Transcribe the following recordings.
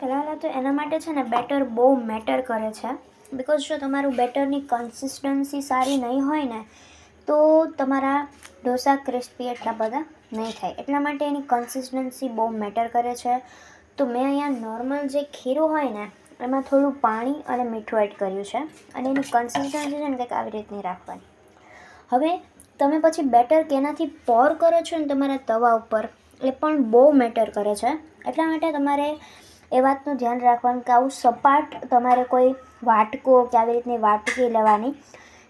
તો પહેલાં તો એના માટે છે ને બેટર બહુ મેટર કરે છે. બિકોઝ જો તમારું બેટરની કન્સિસ્ટન્સી સારી નહીં હોય ને, તો તમારા ઢોસા ક્રિસ્પી એટલા બધા નહીં થાય. એટલા માટે એની કન્સિસ્ટન્સી બહુ મેટર કરે છે. તો મેં અહીંયા નોર્મલ જે ખીરું હોય ને, એમાં થોડું પાણી અને મીઠું એડ કર્યું છે. અને એની કન્સિસ્ટન્સી છે ને કંઈક આવી રીતની રાખવાની. હવે તમે પછી બેટર કેનાથી પોર કરો છો ને તમારા તવા ઉપર, એ પણ બહુ મેટર કરે છે. એટલા માટે તમારે એ વાતનું ધ્યાન રાખવાનું કે આવું સપાટ તમારે કોઈ વાટકો કે આવી રીતની વાટકી લેવાની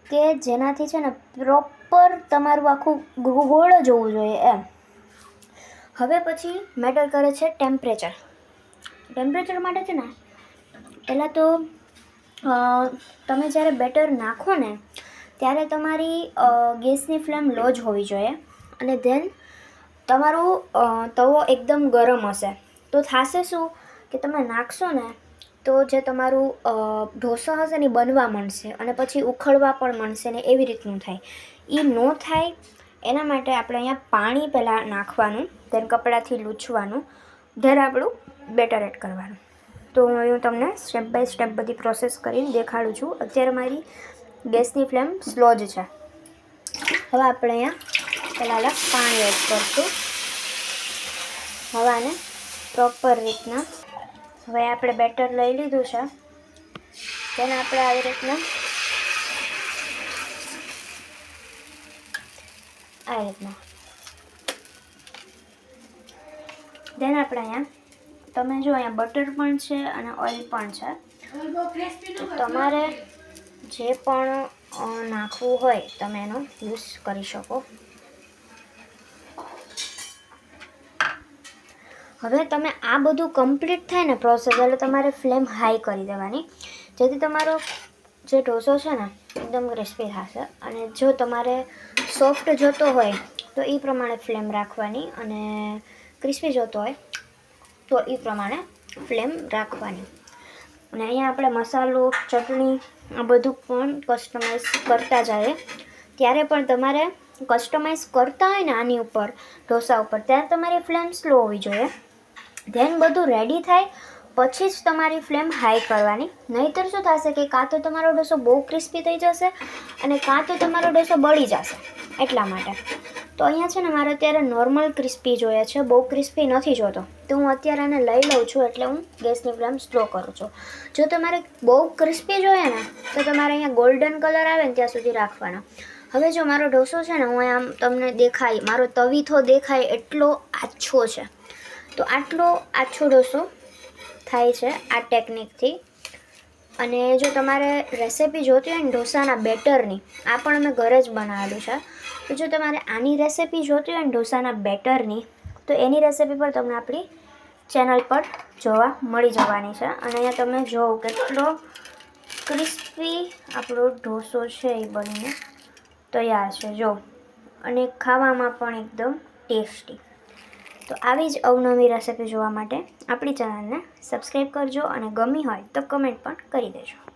કે જેનાથી છે ને પ્રોપર તમારું આખું ગોળ જ હોવું જોઈએ એમ. હવે પછી મેટર કરે છે ટેમ્પરેચર ટેમ્પરેચર માટે છે ને પહેલાં તો તમે જ્યારે બેટર નાખો ને ત્યારે તમારી ગેસની ફ્લેમ લો જ હોવી જોઈએ અને ધેન તમારું તવો એકદમ ગરમ હશે. તો થશે શું? કે તમે નાખશો ને, તો જે તમારું ઢોસો હશે ને બનવા માંડશે અને પછી ઉખડવા પણ માંડશે ને એવી રીતનું થાય. એ ન થાય, એના માટે આપણે અહીંયા પાણી પહેલાં નાખવાનું ધેન કપડાથી લૂછવાનું ધેન આપણું બેટર એડ કરવાનું. તો હું તમને સ્ટેપ બાય સ્ટેપ બધી પ્રોસેસ કરીને દેખાડું છું. અત્યારે મારી ગેસની ફ્લેમ સ્લો જ છે. હવે આપણે અહીંયા પહેલાં પાણી એડ કરશું. હવાને પ્રોપર રીતના હવે આપણે બેટર લઈ લીધું છે. તેને આપણે આવી રીતના આ રીતના. દેન આપણે અહીંયા, તમે જો અહીંયા બટર પણ છે અને ઓઇલ પણ છે. તમારે જે પણ નાખવું હોય તમે એનો યુઝ કરી શકો. હવે તમે આ બધું કમ્પ્લીટ થાય ને પ્રોસેસ એટલે તમારે ફ્લેમ હાઈ કરી દેવાની. જેથી તમારો જે ઢોસો છે ને, એકદમ ક્રિસ્પી થશે. અને જો તમારે સોફ્ટ જોતો હોય, તો એ પ્રમાણે ફ્લેમ રાખવાની. અને ક્રિસ્પી જોતો હોય, તો એ પ્રમાણે ફ્લેમ રાખવાની. અને અહીંયા આપણે મસાલો, ચટણી, આ બધું પણ કસ્ટમાઇઝ કરતા જઈએ. ત્યારે પણ તમારે કસ્ટમાઇઝ કરતા હોય ને આની ઉપર, ઢોસા ઉપર, ત્યારે તમારી ફ્લેમ સ્લો હોવી જોઈએ. ધેન બધું રેડી થાય, પછી જ તમારી ફ્લેમ હાઈ કરવાની. નહીંતર શું થશે કે કાં તો તમારો ડોસો બહુ ક્રિસ્પી થઈ જશે અને કાં તો તમારો ડોસો બળી જશે એટલા માટે. તો અહીંયા છે ને મારે અત્યારે નોર્મલ ક્રિસ્પી જોઈએ છે, બહુ ક્રિસ્પી નથી જોતો. તો હું અત્યારે આને લઈ લઉં છું એટલે હું ગેસની ફ્લેમ સ્લો કરું છું. જો તમારે બહુ ક્રિસ્પી જોઈએ ને, તો તમારે અહીંયા ગોલ્ડન કલર આવે ને ત્યાં સુધી રાખવાનો. હવે જો મારો ઢોસો છે ને, હું આમ તમને દેખાય, મારો તવીથો દેખાય એટલો આછો છે. તો આટલો આછો ઢોસો થાય છે આ ટેકનિકથી અને જો તમારે રેસિપી જોતી હોય ને ઢોસાના બેટરની, આ પણ અમે ઘરે જ બનાવેલું છે. તો જો તમારે આની રેસિપી જોતી હોય ને ઢોસાના બેટરની, તો એની રેસિપી પણ તમને આપણી ચેનલ પર જોવા મળી જવાની છે. અને અહીંયા તમે જોવો કેટલો ક્રિસ્પી આપણો ઢોસો છે એ બનીને તૈયાર છે. જો. અને ખાવામાં પણ એકદમ ટેસ્ટી તો આવી જ અવનવી રેસિપી જોવા માટે આપણી ચેનલને સબસ્ક્રાઈબ કરજો અને ગમી હોય તો કમેન્ટ પણ કરી દેજો.